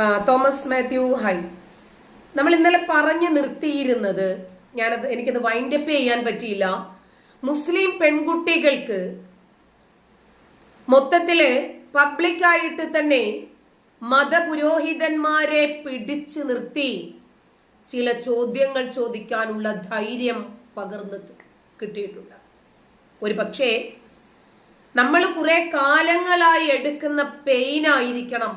Thomas Mathew high നമ്മൾ ഇന്നലെ പറഞ്ഞു നിർത്തിയിരുന്നത് ഞാനത് എനിക്കത് വൈൻഡപ്പ് ചെയ്യാൻ പറ്റിയില്ല. മുസ്ലിം പെൺകുട്ടികൾക്ക് മൊത്തത്തിൽ പബ്ലിക്കായിട്ട് തന്നെ മതപുരോഹിതന്മാരെ പിടിച്ചു നിർത്തി ചില ചോദ്യങ്ങൾ ചോദിക്കാനുള്ള ധൈര്യം പകർന്ന് കിട്ടിയിട്ടുണ്ട്. ഒരു പക്ഷേ നമ്മൾ കുറെ കാലങ്ങളായി എടുക്കുന്ന പെയിനായിരിക്കണം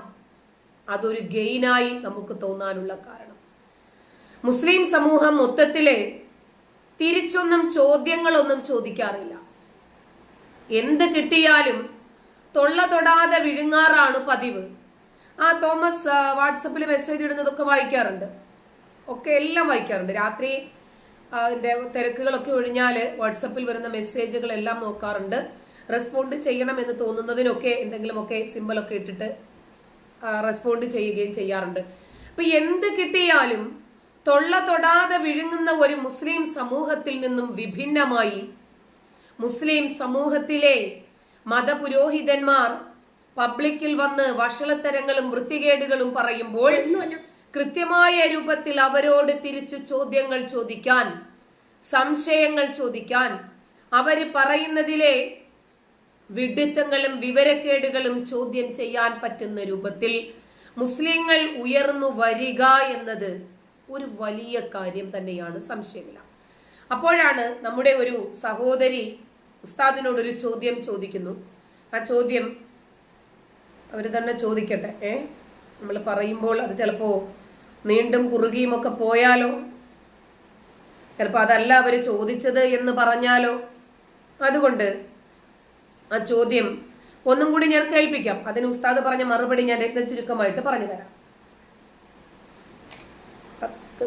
അതൊരു ഗെയിനായി നമുക്ക് തോന്നാനുള്ള കാരണം. മുസ്ലിം സമൂഹം മൊത്തത്തിലെ തിരിച്ചൊന്നും ചോദ്യങ്ങളൊന്നും ചോദിക്കാറില്ല. എന്ത് കിട്ടിയാലും തൊള്ള തൊടാതെ വിഴുങ്ങാറാണ് പതിവ്. ആ തോമസ് വാട്സപ്പിൽ മെസ്സേജ് ഇടുന്നതൊക്കെ വായിക്കാറുണ്ട്. ഒക്കെ എല്ലാം വായിക്കാറുണ്ട്. രാത്രി അതിന്റെ തിരക്കുകളൊക്കെ ഒഴിഞ്ഞാൽ വാട്സപ്പിൽ വരുന്ന മെസ്സേജുകളെല്ലാം നോക്കാറുണ്ട്. റെസ്പോണ്ട് ചെയ്യണം എന്ന് തോന്നുന്നതിനൊക്കെ എന്തെങ്കിലുമൊക്കെ സിമ്പലൊക്കെ ഇട്ടിട്ട് റെസ്പോണ്ട് ചെയ്യുകയും ചെയ്യാറുണ്ട്. അപ്പൊ എന്ത് കിട്ടിയാലും തൊള്ള തൊടാതെ വിഴുങ്ങുന്ന ഒരു മുസ്ലിം സമൂഹത്തിൽ നിന്നും വിഭിന്നമായി മുസ്ലിം സമൂഹത്തിലെ മതപുരോഹിതന്മാർ പബ്ലിക്കിൽ വന്ന് വഷളത്തരങ്ങളും വൃത്തികേടുകളും പറയുമ്പോൾ കൃത്യമായ രൂപത്തിൽ അവരോട് തിരിച്ചു ചോദ്യങ്ങൾ ചോദിക്കാൻ സംശയങ്ങൾ ചോദിക്കാൻ അവർ പറയുന്നതിലെ വിഡിത്തങ്ങളും വിവരക്കേടുകളും ചോദ്യം ചെയ്യാൻ പറ്റുന്ന രൂപത്തിൽ മുസ്ലിങ്ങൾ ഉയർന്നു വരിക എന്നത് ഒരു വലിയ കാര്യം തന്നെയാണ് സംശയമില്ല. അപ്പോഴാണ് നമ്മുടെ ഒരു സഹോദരി ഉസ്താദിനോട് ഒരു ചോദ്യം ചോദിക്കുന്നു. ആ ചോദ്യം അവർ തന്നെ ചോദിക്കട്ടെ ഏ? നമ്മൾ പറയുമ്പോൾ അത് ചിലപ്പോ നീണ്ടും കുറുകിയും ഒക്കെ പോയാലോ? ചിലപ്പോൾ അതല്ല അവർ ചോദിച്ചത് എന്ന് പറഞ്ഞാലോ? അതുകൊണ്ട് ആ ചോദ്യം ഒന്നും കൂടി ഞാൻ കേൾപ്പിക്കാം. അതിന് ഉസ്താദ് പറഞ്ഞ മറുപടി ഞാൻ രത്ന ചുരുക്കമായിട്ട് പറഞ്ഞു തരാം. പത്ത്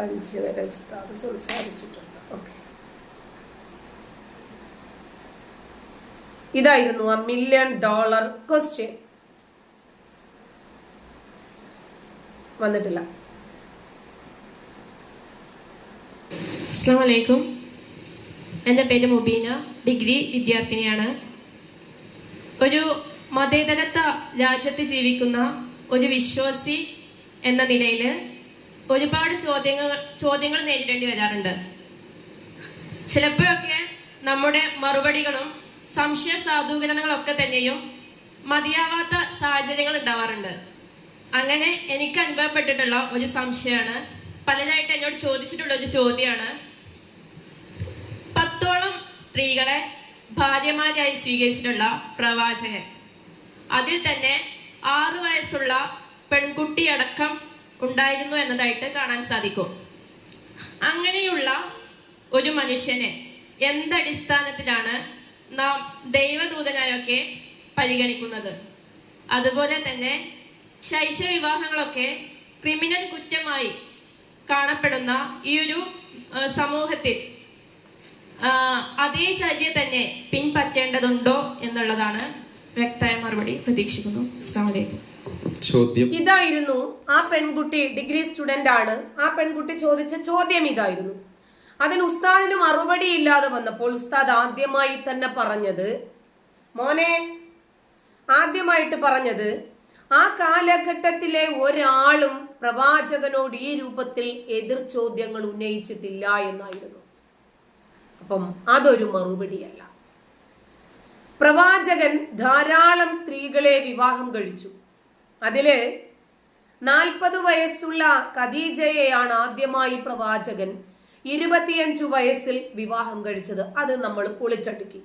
അഞ്ച് വരെ ഉസ്താദ് സംസാരിച്ചിട്ടുണ്ട്. ഓക്കെ. ഇതായിരുന്നു ആ മില്യൺ ഡോളർ ക്വസ്റ്റ്യൻ വന്നിട്ടില്ല. അസ്സാം വലൈക്കും എന്റെ പേര് മുബീന. ഡിഗ്രി വിദ്യാർത്ഥിനിയാണ്. ഒരു മതേതരത്വ രാജ്യത്ത് ജീവിക്കുന്ന ഒരു വിശ്വാസി എന്ന നിലയിൽ ഒരുപാട് ചോദ്യങ്ങൾ ചോദ്യങ്ങൾ നേരിടേണ്ടി വരാറുണ്ട്. ചിലപ്പോഴൊക്കെ നമ്മുടെ മറുപടികളും സംശയ സാധൂകരണങ്ങളൊക്കെ തന്നെയും മതിയാവാത്ത സാഹചര്യങ്ങൾ ഉണ്ടാവാറുണ്ട്. അങ്ങനെ എനിക്ക് അനുഭവപ്പെട്ടിട്ടുള്ള ഒരു സംശയമാണ്. പലരായിട്ട് എന്നോട് ചോദിച്ചിട്ടുള്ള ഒരു ചോദ്യമാണ്. സ്ത്രീകളെ ഭാര്യമാരായി സ്വീകരിച്ചിട്ടുള്ള പ്രവാചകൻ. അതിൽ തന്നെ ആറു വയസ്സുള്ള പെൺകുട്ടിയടക്കം ഉണ്ടായിരുന്നു എന്നതായിട്ട് കാണാൻ സാധിക്കും. അങ്ങനെയുള്ള ഒരു മനുഷ്യനെ എന്തടിസ്ഥാനത്തിലാണ് നാം ദൈവദൂതനായൊക്കെ പരിഗണിക്കുന്നത്? അതുപോലെ തന്നെ ശൈശവിവാഹങ്ങളൊക്കെ ക്രിമിനൽ കുറ്റമായി കാണപ്പെടുന്ന ഈ ഒരു സമൂഹത്തിൽ അതേ ചര്യ തന്നെ പിൻപറ്റേണ്ടതുണ്ടോ എന്നുള്ളതാണ് വ്യക്തമായ മറുപടി പ്രതീക്ഷിക്കുന്നു. ചോദ്യം. ഇതായിരുന്നു ആ പെൺകുട്ടി ഡിഗ്രി സ്റ്റുഡന്റ് ആണ്. ആ പെൺകുട്ടി ചോദിച്ച ചോദ്യം ഇതായിരുന്നു. അതിന് ഉസ്താദിന് മറുപടി ഇല്ലാതെ വന്നപ്പോൾ ഉസ്താദ് ആദ്യമായി തന്നെ പറഞ്ഞത് മോനെ ആദ്യമായിട്ട് പറഞ്ഞത് ആ കാലഘട്ടത്തിലെ ഒരാളും പ്രവാചകനോട് ഈ രൂപത്തിൽ എതിർ ചോദ്യങ്ങൾ ഉന്നയിച്ചിട്ടില്ല എന്നായിരുന്നു. അപ്പം അതൊരു മറുപടിയല്ല. പ്രവാചകൻ ധാരാളം സ്ത്രീകളെ വിവാഹം കഴിച്ചു. അതിൽ നാൽപ്പത് വയസ്സുള്ള ഖദീജയെയാണ് ആദ്യമായി പ്രവാചകൻ ഇരുപത്തിയഞ്ചു വയസ്സിൽ വിവാഹം കഴിച്ചത്. അത് നമ്മൾ പൊളിച്ചടുക്കി.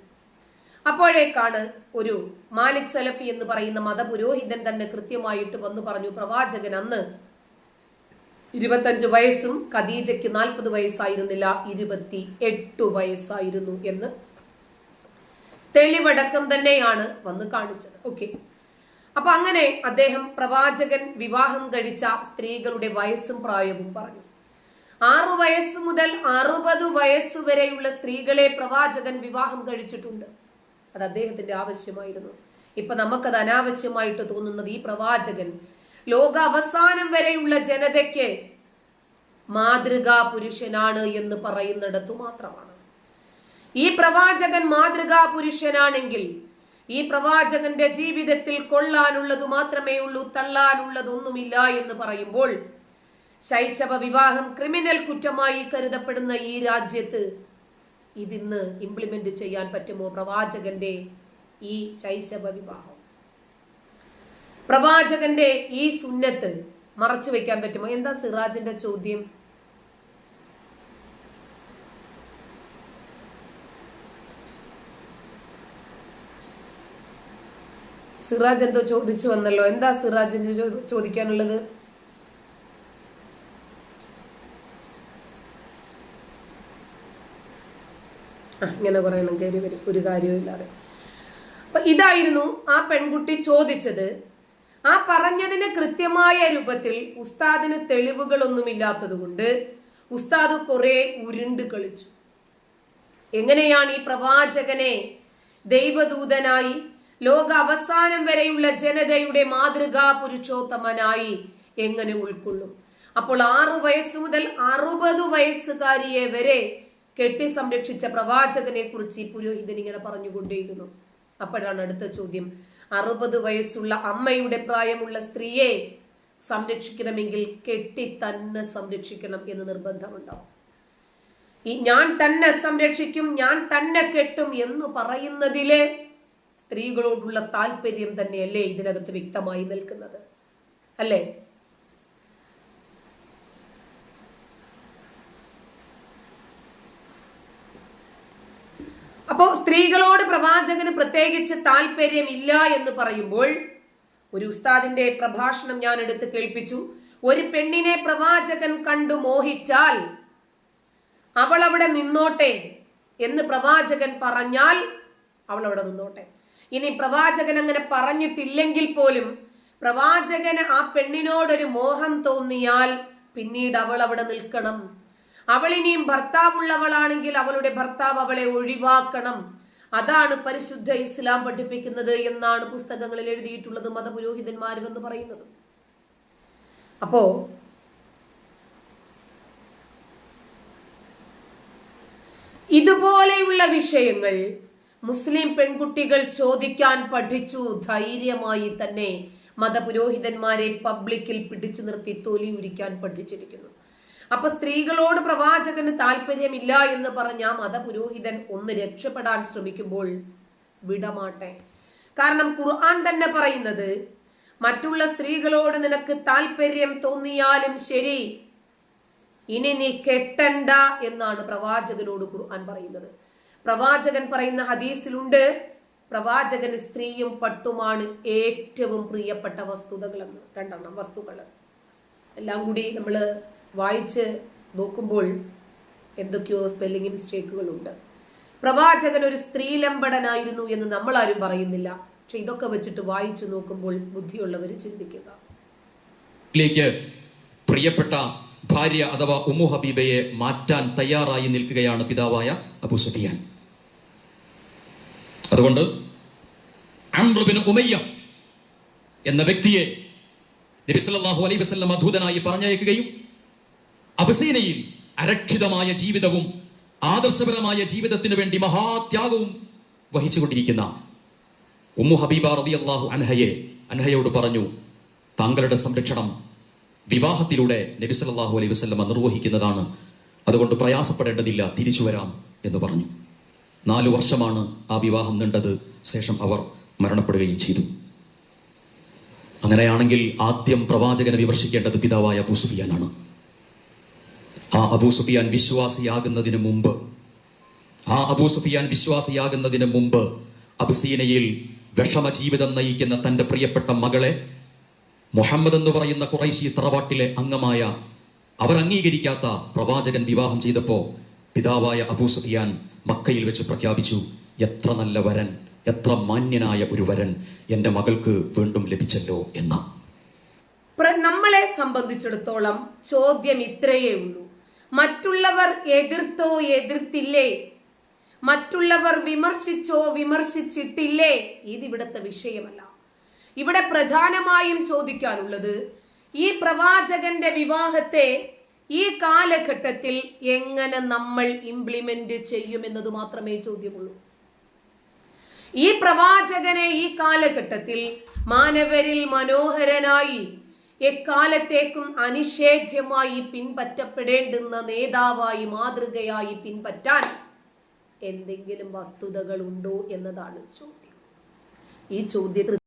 അപ്പോഴേക്കാണ് ഒരു മാലിക് സലഫി എന്ന് പറയുന്ന മതപുരോഹിതൻ തന്നെ കൃത്യമായിട്ട് വന്നു പറഞ്ഞു പ്രവാചകൻ അന്ന് ഇരുപത്തഞ്ചു വയസ്സും ഖദീജയ്ക്ക് നാൽപ്പത് വയസ്സായിരുന്നില്ല ഇരുപത്തി എട്ട് വയസ്സായിരുന്നു എന്ന് തെളിവടക്കം തന്നെയാണ് വന്ന് കാണിച്ചത്. ഓക്കെ അപ്പൊ അങ്ങനെ അദ്ദേഹം പ്രവാചകൻ വിവാഹം കഴിച്ച സ്ത്രീകളുടെ വയസ്സും പ്രായവും പറഞ്ഞു. ആറു വയസ്സ് മുതൽ അറുപത് വയസ്സു വരെയുള്ള സ്ത്രീകളെ പ്രവാചകൻ വിവാഹം കഴിച്ചിട്ടുണ്ട്. അത് അദ്ദേഹത്തിന്റെ ആവശ്യമായിരുന്നു. ഇപ്പൊ നമുക്കത് അനാവശ്യമായിട്ട് തോന്നുന്നത് ഈ പ്രവാചകൻ ലോക അവസാനം വരെയുള്ള ജനതയ്ക്ക് മാതൃകാ പുരുഷനാണ് എന്ന് പറയുന്നിടത്തു മാത്രമാണ്. ഈ പ്രവാചകൻ മാതൃകാ പുരുഷനാണെങ്കിൽ ഈ പ്രവാചകന്റെ ജീവിതത്തിൽ കൊള്ളാനുള്ളത് മാത്രമേ ഉള്ളൂ തള്ളാനുള്ളതൊന്നുമില്ല എന്ന് പറയുമ്പോൾ ശൈശവ വിവാഹം ക്രിമിനൽ കുറ്റമായി കരുതപ്പെടുന്ന ഈ രാജ്യത്ത് ഇതിന്ന് ഇംപ്ലിമെന്റ് ചെയ്യാൻ പറ്റുമോ പ്രവാചകന്റെ ഈ ശൈശവ വിവാഹം? പ്രവാചകന്റെ ഈ സുന്നത്ത് മറച്ചു വെക്കാൻ പറ്റുമോ? എന്താ സിറാജിന്റെ ചോദ്യം? സിറാജ് എന്തോ ചോദിച്ചു വന്നല്ലോ. എന്താ സിറാജിന് ചോദിക്കാനുള്ളത്? ഇങ്ങനെ പറയണം കയറി വരും. ഒരു കാര്യവുമില്ലാതെ. അപ്പൊ ഇതായിരുന്നു ആ പെൺകുട്ടി ചോദിച്ചത്. ആ പറഞ്ഞതിന് കൃത്യമായ രൂപത്തിൽ ഉസ്താദിന് തെളിവുകളൊന്നുമില്ലാത്തത് കൊണ്ട് ഉസ്താദ് കുറെ ഉരുണ്ട് കളിച്ചു. എങ്ങനെയാണ് ഈ പ്രവാചകനെ ദൈവദൂതനായി ലോക അവസാനം വരെയുള്ള ജനതയുടെ മാതൃകാ പുരുഷോത്തമനായി എങ്ങനെ ഉൾക്കൊള്ളും? അപ്പോൾ ആറു വയസ്സ് മുതൽ അറുപത് വയസ്സുകാരിയെ വരെ കെട്ടി സംരക്ഷിച്ച പ്രവാചകനെ കുറിച്ച് ഈ പുരോഹിതൻ ഇങ്ങനെ പറഞ്ഞുകൊണ്ടേയിരുന്നു. അപ്പോഴാണ് അടുത്ത ചോദ്യം. അറുപത് വയസ്സുള്ള അമ്മയുടെ പ്രായമുള്ള സ്ത്രീയെ സംരക്ഷിക്കണമെങ്കിൽ കെട്ടി തന്നെ സംരക്ഷിക്കണം എന്ന് നിർബന്ധമുണ്ടാവും. ഈ ഞാൻ തന്നെ സംരക്ഷിക്കും ഞാൻ തന്നെ കെട്ടും എന്ന് പറയുന്നതിലെ സ്ത്രീകളോടുള്ള താല്പര്യം തന്നെയല്ലേ ഇതിനകത്ത് വ്യക്തമായി നിൽക്കുന്നത്? അല്ലേ അപ്പോ സ്ത്രീകളോട് പ്രവാചകന് പ്രത്യേകിച്ച് താല്പര്യമില്ല എന്ന് പറയുമ്പോൾ ഒരു ഉസ്താദിന്റെ പ്രഭാഷണം ഞാൻ എടുത്ത് കേൾപ്പിച്ചു. ഒരു പെണ്ണിനെ പ്രവാചകൻ കണ്ടു മോഹിച്ചാൽ അവൾ അവിടെ നിന്നോട്ടെ എന്ന് പ്രവാചകൻ പറഞ്ഞാൽ അവൾ അവിടെ നിന്നോട്ടെ. ഇനി പ്രവാചകൻ അങ്ങനെ പറഞ്ഞിട്ടില്ലെങ്കിൽ പോലും പ്രവാചകന് ആ പെണ്ണിനോടൊരു മോഹം തോന്നിയാൽ പിന്നീട് അവൾ അവിടെ നിൽക്കണം. അവൾ ഇനിയും ഭർത്താവുള്ളവളാണെങ്കിൽ അവളുടെ ഭർത്താവ് അവളെ ഒഴിവാക്കണം. അതാണ് പരിശുദ്ധ ഇസ്ലാം പഠിപ്പിക്കുന്നത് എന്നാണ് പുസ്തകങ്ങളിൽ എഴുതിയിട്ടുള്ളത് മതപുരോഹിതന്മാരും എന്ന് പറയുന്നത്. അപ്പോ ഇതുപോലെയുള്ള വിഷയങ്ങൾ മുസ്ലിം പെൺകുട്ടികൾ ചോദിക്കാൻ പഠിച്ചു ധൈര്യമായി തന്നെ മതപുരോഹിതന്മാരെ പബ്ലിക്കിൽ പിടിച്ചു നിർത്തി തൊലി ഉരിക്കാൻ പഠിച്ചിരിക്കുന്നു. അപ്പൊ സ്ത്രീകളോട് പ്രവാചകന് താല്പര്യമില്ല എന്ന് പറഞ്ഞ ആ മതപുരോഹിതൻ ഒന്ന് രക്ഷപ്പെടാൻ ശ്രമിക്കുമ്പോൾ വിടമാട്ടെ. കാരണം ഖുർആൻ തന്നെ പറയുന്നത് മറ്റുള്ള സ്ത്രീകളോട് നിനക്ക് താല്പര്യം തോന്നിയാലും ശരി ഇനി നീ കെട്ടണ്ട എന്നാണ് പ്രവാചകനോട് ഖുർആൻ പറയുന്നത്. പ്രവാചകൻ പറയുന്ന ഹദീസിലുണ്ട് പ്രവാചകന് സ്ത്രീയും പട്ടുമാണ് ഏറ്റവും പ്രിയപ്പെട്ട വസ്തുതകളെന്ന്. രണ്ടെണ്ണം വസ്തുക്കൾ എല്ലാം കൂടി നമ്മൾ വായിച്ച് നോക്കുമ്പോൾ എന്തൊക്കെയോ സ്പെല്ലിംഗ് മിസ്റ്റേക്കുകളുണ്ട് പ്രവാചകൻ ഒരു സ്ത്രീലമ്പടനായിരുന്നു എന്ന് നമ്മൾ ആരും പറയുന്നില്ല. പക്ഷെ ഇതൊക്കെ വെച്ചിട്ട് വായിച്ചു നോക്കുമ്പോൾ ബുദ്ധിയുള്ളവർ ചിന്തിക്കുക. പ്രിയപ്പെട്ട ഭാര്യ അഥവാ ഉമു ഹബീബയെ മാറ്റാൻ തയ്യാറായി നിൽക്കുകയാണ് പിതാവായ അബു സുഫിയാൻ. അതുകൊണ്ട് ഉമയ്യ എന്ന വ്യക്തിയെ നബി സല്ലല്ലാഹു അലൈഹി വസല്ലം അധൂതനായി പറഞ്ഞയക്കുകയും അബസീനയിൽ അരക്ഷിതമായ ജീവിതവും ആദർശപരമായ ജീവിതത്തിനു വേണ്ടി മഹാത്യാഗവും വഹിച്ചുകൊണ്ടിരിക്കുന്ന ഉമ്മു ഹബീബ റബി അള്ളാഹു അൻഹയെ അൻഹയോട് പറഞ്ഞു താങ്കളുടെ സംരക്ഷണം വിവാഹത്തിലൂടെ നബി സല്ലല്ലാഹു അലൈഹി വസല്ലം നിർവഹിക്കുന്നതാണ്. അതുകൊണ്ട് പ്രയാസപ്പെടേണ്ടതില്ല തിരിച്ചു വരാം എന്ന് പറഞ്ഞു. നാലു വർഷമാണ് ആ വിവാഹം നീണ്ടത്. ശേഷം അവർ മരണപ്പെടുകയും ചെയ്തു. അങ്ങനെയാണെങ്കിൽ ആദ്യം പ്രവാചകനെ വിമർശിക്കേണ്ടത് പിതാവായ പൂസുഫിയാനാണ് സുഫിയാനാണ്. ആ അബൂ സുഫിയാൻ വിശ്വാസിയാകുന്നതിന് മുമ്പ് ആ അബൂ സുഫിയാൻ വിശ്വാസിയാകുന്നതിന് മുമ്പ് അബുസീനയിൽ വിഷമ ജീവിതം നയിക്കുന്ന തന്റെ പ്രിയപ്പെട്ട മകളെ മുഹമ്മദ് എന്ന് പറയുന്ന കുറൈശി തറവാട്ടിലെ അംഗമായ അവർ അംഗീകരിക്കാത്ത പ്രവാചകൻ വിവാഹം ചെയ്തപ്പോ പിതാവായ അബൂ സുഫിയാൻ മക്കയിൽ വെച്ച് പ്രഖ്യാപിച്ചു എത്ര നല്ല വരൻ എത്ര മാന്യനായ ഒരു വരൻ എന്റെ മകൾക്ക് വീണ്ടും ലഭിച്ചല്ലോ എന്ന്. നമ്മളെ സംബന്ധിച്ചിടത്തോളം ചോദ്യം ഇത്രയേ ഉള്ളൂ. മറ്റുള്ളവർ എതിർത്തോ എതിർത്തില്ലേ? മറ്റുള്ളവർ വിമർശിച്ചോ വിമർശിച്ചിട്ടില്ലേ? ഇത് ഇവിടുത്തെ വിഷയമല്ല. ഇവിടെ പ്രധാനമായും ചോദിക്കാനുള്ളത് ഈ പ്രവാചകന്റെ വിവാഹത്തെ ഈ കാലഘട്ടത്തിൽ എങ്ങനെ നമ്മൾ ഇംപ്ലിമെന്റ് ചെയ്യുമെന്നത് മാത്രമേ ചോദ്യമുള്ളൂ. ഈ പ്രവാചകനെ ഈ കാലഘട്ടത്തിൽ മാനവരിൽ മനോഹരനായി എക്കാലത്തേക്കും അനിഷേധ്യമായി പിൻപറ്റപ്പെടേണ്ടുന്ന നേതാവായി മാതൃകയായി പിൻപറ്റാൻ എന്തെങ്കിലും വസ്തുതകൾ ഉണ്ടോ എന്നതാണ് ചോദ്യം. ഈ ചോദ്യം